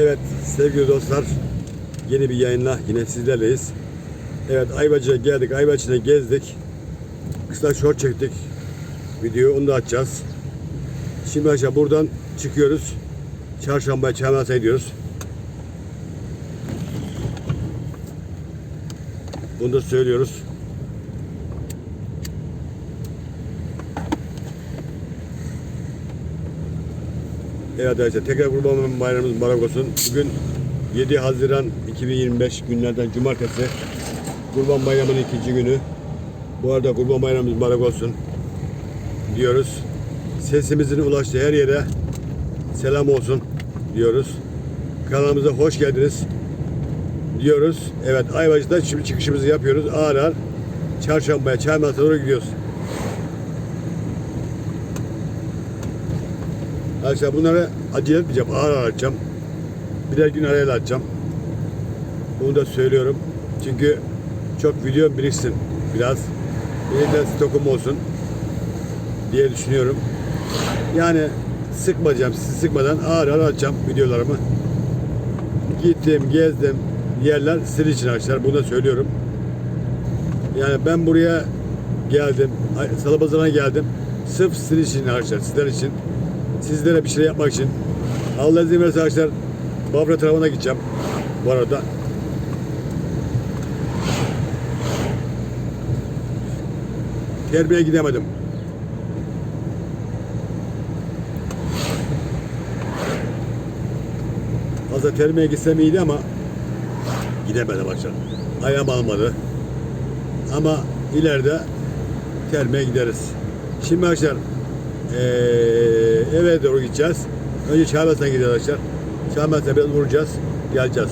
Evet sevgili dostlar yeni bir yayınla yine sizlerleyiz. Evet Ayvacı'ya geldik. Ayvacı'da gezdik. Kısa short çektik. Video onu da açacağız. Şimdi aşağı buradan çıkıyoruz. Çarşambaya Çaymanas'a gidiyoruz. Bunu da söylüyoruz. Evet arkadaşlar tekrar Kurban Bayramımız mübarek olsun. Bugün 7 Haziran 2025 günlerden Cumartesi. Kurban Bayramı'nın ikinci günü. Bu arada Kurban Bayramımız mübarek olsun diyoruz. Sesimizin ulaştığı her yere selam olsun diyoruz. Kanalımıza hoş geldiniz diyoruz. Evet Ayvacı'da şimdi çıkışımızı yapıyoruz. Ağır ağır Çarşambaya, Çaymanas'a doğru gidiyoruz. Arkadaşlar bunları acele etmeyeceğim. Ağır ağır açacağım. Birer gün arayla açacağım. Bunu da söylüyorum. Çünkü çok video biriksin. Biraz. Benim de stokum olsun diye düşünüyorum. Yani sıkmayacağım. Sizi sıkmadan ağır ağır açacağım videolarımı. Gittim, gezdim yerler sizin için arkadaşlar. Bunu da söylüyorum. Yani ben buraya geldim. Salı geldim. Sırf sizin için arkadaşlar. Sizler için. Sizlere bir şey yapmak için. Allah izin verirse arkadaşlar Bafra tarafına gideceğim. Bu arada. Terbiye gidemedim. Aslında terbiye gitsem iyiydi ama gidemedim arkadaşlar. Ayağım almadı. Ama ileride termeye gideriz. Şimdi arkadaşlar eee, eve doğru gideceğiz. Önce Çağlayan'a gideceğiz arkadaşlar. Çağlayan'a biraz vuracağız. Geleceğiz.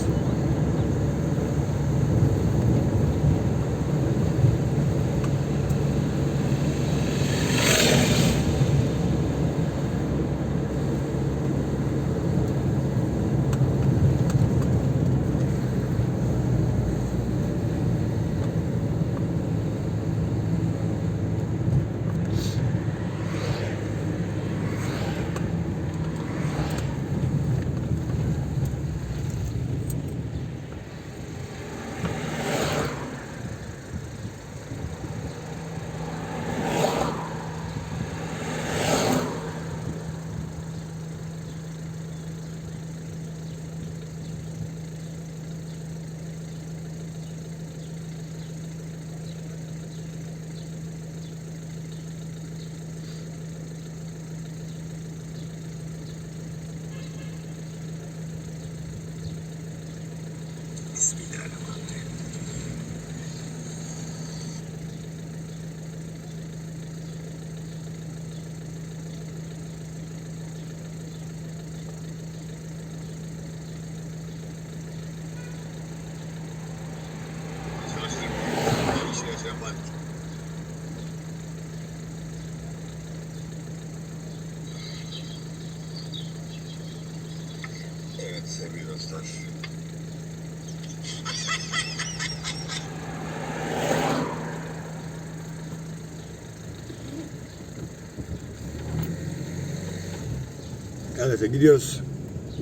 Evet gidiyoruz.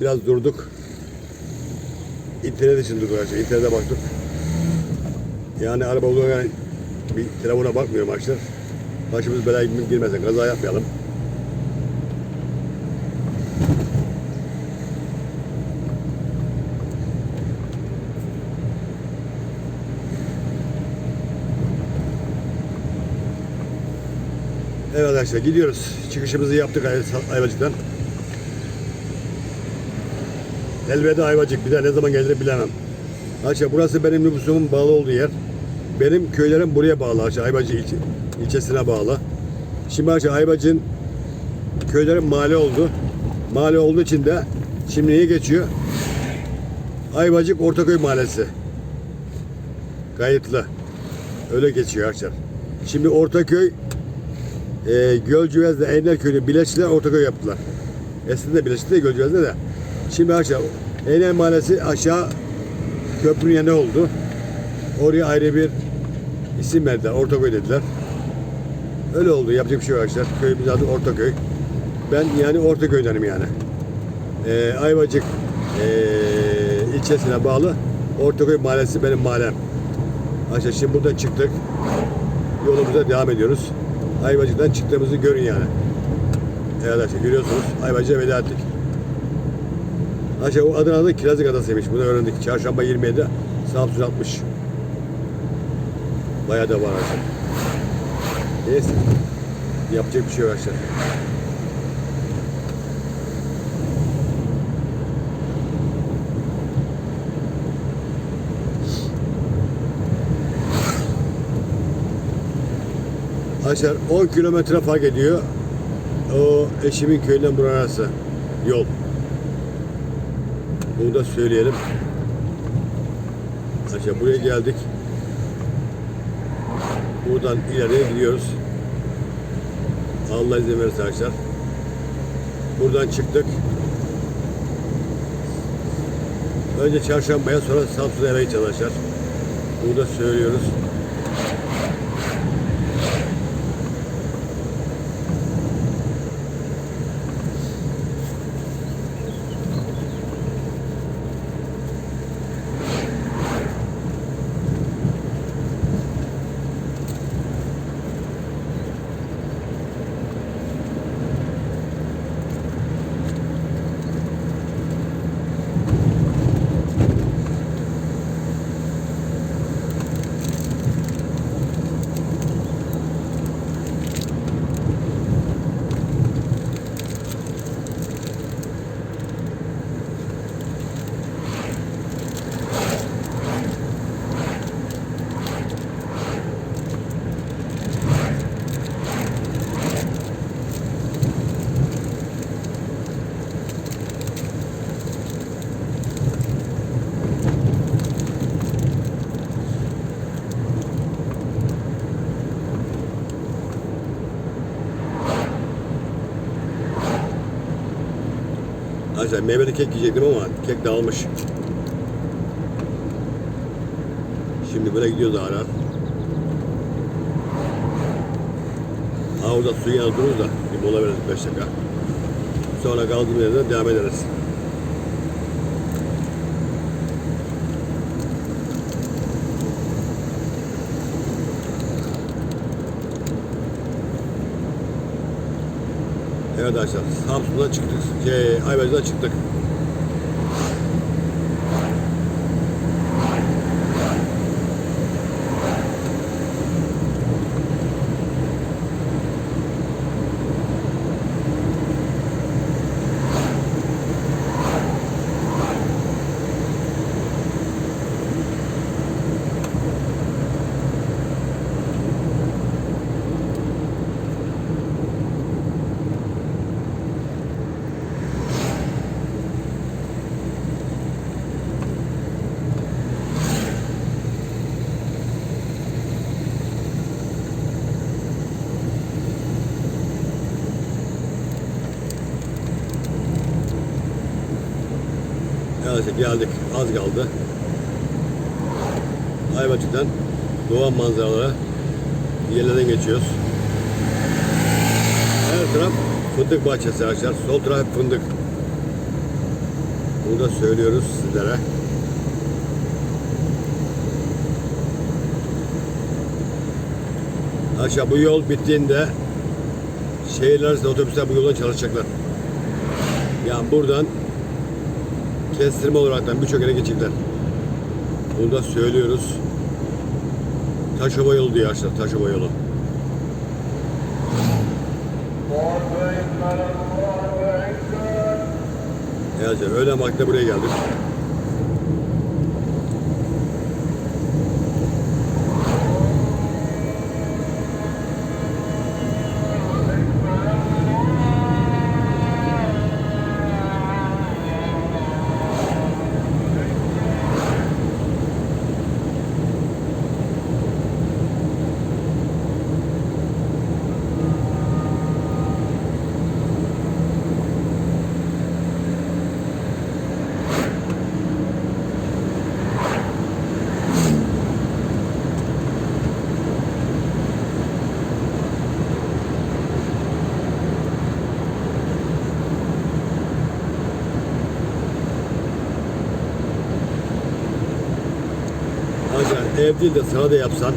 Biraz durduk. İnternet için durduk arkadaşlar. İnternete baktık. Yani araba yani bir telefona bakmıyorum arkadaşlar. Başımız belaya girmesin. Kaza yapmayalım. Evet arkadaşlar gidiyoruz. Çıkışımızı yaptık Ay- Ayvacık'tan. Elveda Ayvacık bir daha ne zaman gelir bilemem. Arkadaşlar burası benim nüfusumun bağlı olduğu yer. Benim köylerim buraya bağlı arkadaşlar. Ayvacık ilçe, ilçesine bağlı. Şimdi arkadaşlar Ayvacık'ın köylerin mahalle oldu. Mahalle olduğu için de şimdi neye geçiyor? Ayvacık Ortaköy Mahallesi. Kayıtlı. Öyle geçiyor arkadaşlar. Şimdi Ortaköy e, Gölcüvez'le Eynelköy'ü birleştiler, Ortaköy yaptılar. Eskiden de birleşti de de. Şimdi aşağı Eynel Mahallesi aşağı köprünün yanı oldu. Oraya ayrı bir isim verdiler. Ortaköy dediler. Öyle oldu. Yapacak bir şey yok arkadaşlar. Köyümüz adı Ortaköy. Ben yani Ortaköy'denim yani. Ee, Ayvacık eee, ilçesine bağlı Ortaköy Mahallesi benim mahallem. Arkadaşlar şimdi buradan çıktık. Yolumuza devam ediyoruz. Ayvacık'tan çıktığımızı görün yani. Evet arkadaşlar görüyorsunuz. Ayvacık'a veda ettik. Arkadaşlar o Adana'da Kirazlık Adası'ymış. Bunu öğrendik. Çarşamba 27'de Samsun 60. Bayağı da var arkadaşlar. Neyse. Yapacak bir şey yok arkadaşlar. Arkadaşlar 10 kilometre fark ediyor. O eşimin köyünden buraya arası yol. Bunu da söyleyelim. Arkadaşlar buraya geldik. Buradan ileriye gidiyoruz. Allah izin verirse arkadaşlar. Buradan çıktık. Önce çarşambaya sonra Samsun'a eve gideceğiz arkadaşlar. Bunu da söylüyoruz. Arkadaşlar meyveli kek yiyecektim ama kek dağılmış. Şimdi böyle gidiyoruz ara. Ha orada suyun yanında dururuz da bir mola veririz 5 dakika. Sonra kaldığımız yerden devam ederiz. Arkadaşlar Samsun'dan çıktık. Şey, Ayvacı'dan çıktık. Evet geldik. Az kaldı. Ayvacık'tan doğan manzaralara yerlerden geçiyoruz. Her taraf fındık bahçesi arkadaşlar. Sol taraf fındık. Bunu da söylüyoruz sizlere. Aşağı bu yol bittiğinde şehirler arasında otobüsler bu yolda çalışacaklar. Yani buradan kestirme olaraktan birçok yere geçecekler. Bunu da söylüyoruz. Taşova yolu diyor arkadaşlar, Taşova yolu. Evet, öğlen vakti buraya geldik. Ev değil de sana da yapsan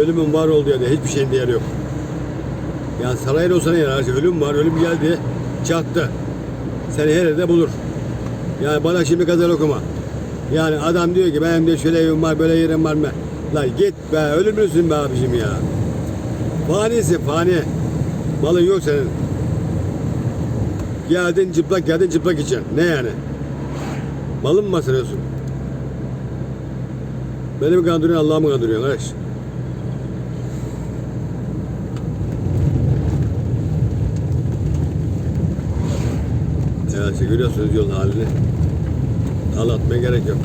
ölümün var olduğu yerde hiçbir şeyin değeri yok. Yani sarayda olsa ne yarar? Ölüm var, ölüm geldi, çattı. Seni her yerde bulur. Yani bana şimdi gazel okuma. Yani adam diyor ki benim de şöyle evim var, böyle yerim var mı? Lan git be, ölür müsün be abicim ya? Fanisin, fani. Malın yok senin. Geldin çıplak, geldin çıplak için. Ne yani? Malın mı masrıyorsun? Beni mi kandırıyorsun, Allah'ı mı kandırıyorsun kardeş? Evet, görüyorsunuz yolun halini. Anlatmaya gerek yok.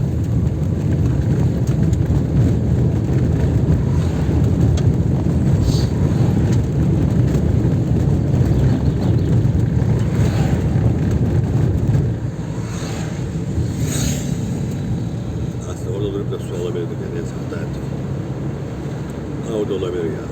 Aslında orada durup da su alabilirdik. Yani neyse hata ettik. Ha orada olabilir ya.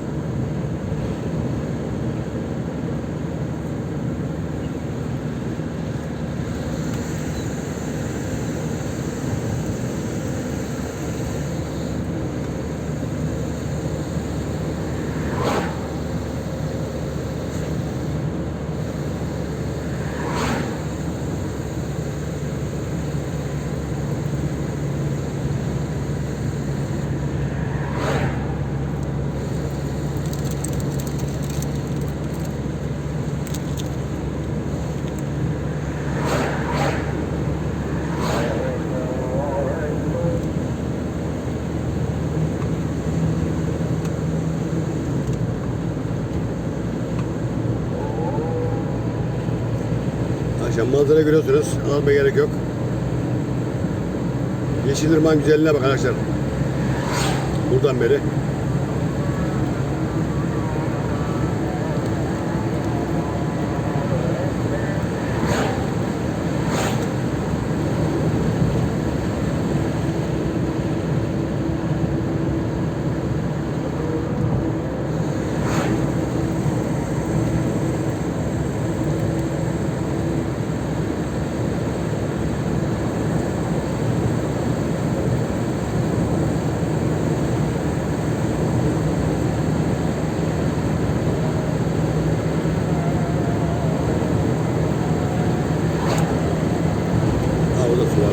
Akşam manzara görüyorsunuz. Almaya gerek yok. Yeşilırman güzelliğine bakın arkadaşlar. Buradan beri. Ha orada su var.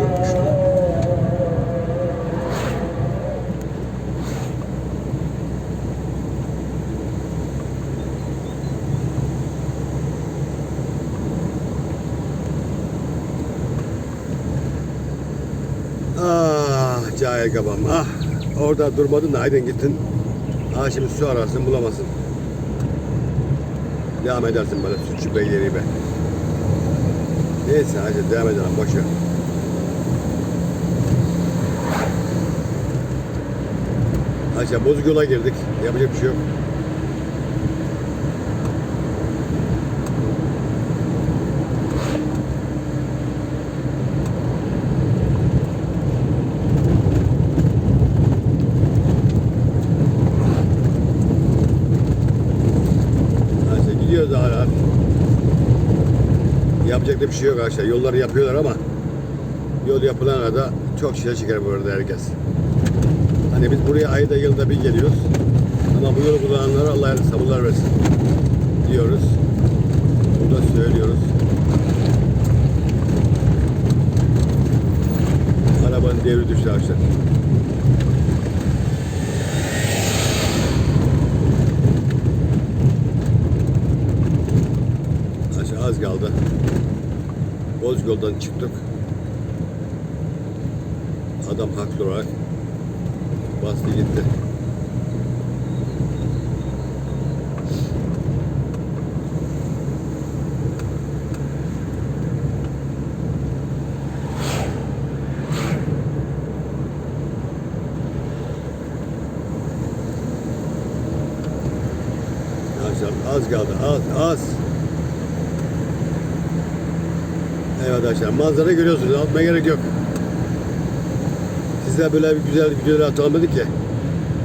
Yokmuş lan. Cahil kabam ah. Orada durmadın da aydın gittin. Ah şimdi su ararsın bulamazsın. Devam edersin böyle sütçü beyleriyle. Neyse hadi devam edelim boş ver. Aşağı bozuk yola girdik. Yapacak bir şey yok. Aşağı gidiyoruz hala. Yapacak da bir şey yok aşağı. Yolları yapıyorlar ama yol yapılana da çok şey çeker bu arada herkes. Hani biz buraya ayda yılda bir geliyoruz. Ama bu yolu kullananlara Allah sabırlar versin diyoruz. Burada söylüyoruz. Arabanın devri düştü arkadaşlar. Az kaldı. Bozgöl'den çıktık. Adam haklı olarak bastı gitti. Az kaldı. Az. Az. Evet arkadaşlar. Manzara görüyorsunuz. Atmaya gerek yok. Size böyle bir güzel videolar atalım dedik ya.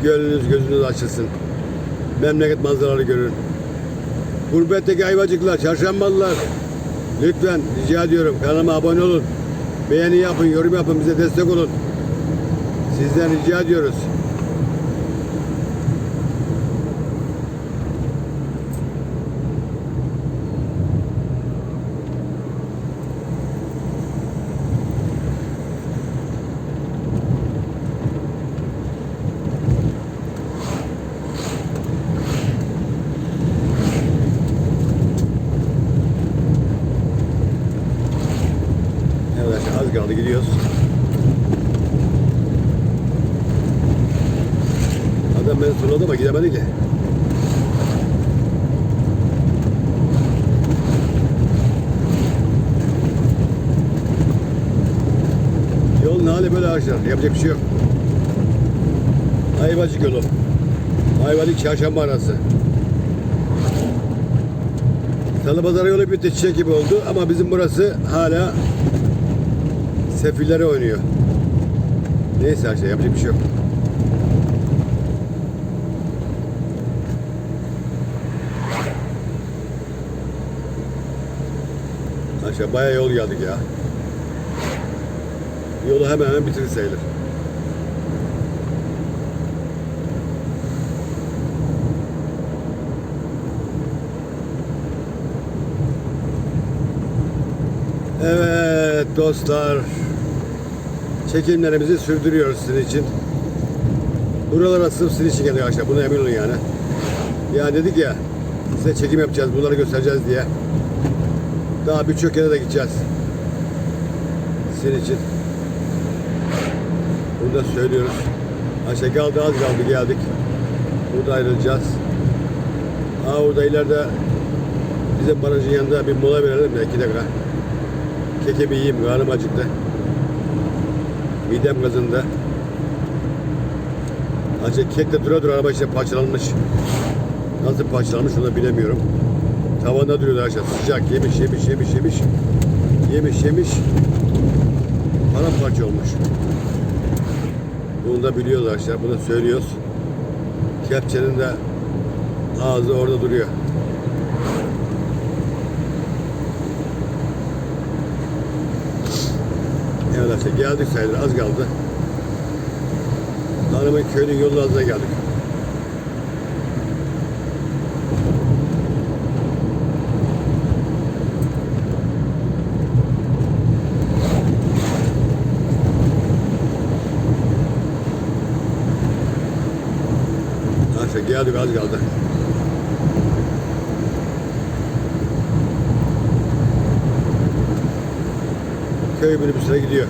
Gönlünüz gözünüz açılsın. Memleket manzaraları görün. Gurbetteki ayvacıklar, çarşambalılar. Lütfen rica ediyorum kanalıma abone olun. Beğeni yapın, yorum yapın, bize destek olun. Sizden rica ediyoruz. Evet arkadaşlar az kaldı gidiyoruz. Adam beni solladı ama gidemedi ki. Böyle arkadaşlar. Yapacak bir şey yok. Ayvacık yolu. Ayvalık çarşamba arası. Salı pazarı yolu bitti çiçek gibi oldu ama bizim burası hala sefillere oynuyor. Neyse her yapacak bir şey yok. Aşağı bayağı yol geldik ya. Yolu hemen hemen bitirdi sayılır. Evet dostlar. Çekimlerimizi sürdürüyoruz sizin için. Buralara sırf sizin için geldik arkadaşlar. Buna emin olun yani. Ya dedik ya size çekim yapacağız. Bunları göstereceğiz diye. Daha birçok yere de gideceğiz. Sizin için. Da söylüyoruz. Aşağı kaldı az kaldı geldik. Burada ayrılacağız. Aa orada ileride bizim barajın yanında bir mola verelim de iki dakika. Kekemi yiyeyim, karnım acıktı. Midem gazında. Ancak kek de dura dura araba işte parçalanmış. Nasıl parçalanmış onu da bilemiyorum. Tavanda duruyordu aşağı sıcak yemiş yemiş yemiş yemiş. Yemiş yemiş. Paramparça olmuş. Bunu da biliyoruz arkadaşlar. Bunu söylüyoruz. Kepçenin de ağzı orada duruyor. Evet arkadaşlar geldik sayılır az kaldı. Hanımın köyünün yolun geldik. Arkadaşlar geldik az kaldı. Köy minibüsüne gidiyor.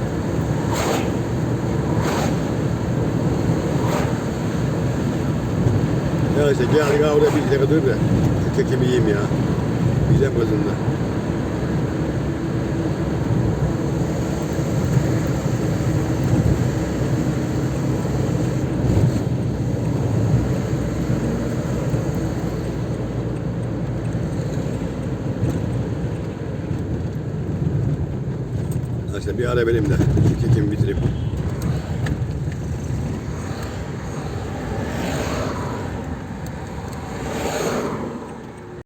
Ya işte geldik ha orada bir dakika dur da şu kekimi yiyeyim ya. Midem gazında. Bir ara benim de şu kekimi bitireyim.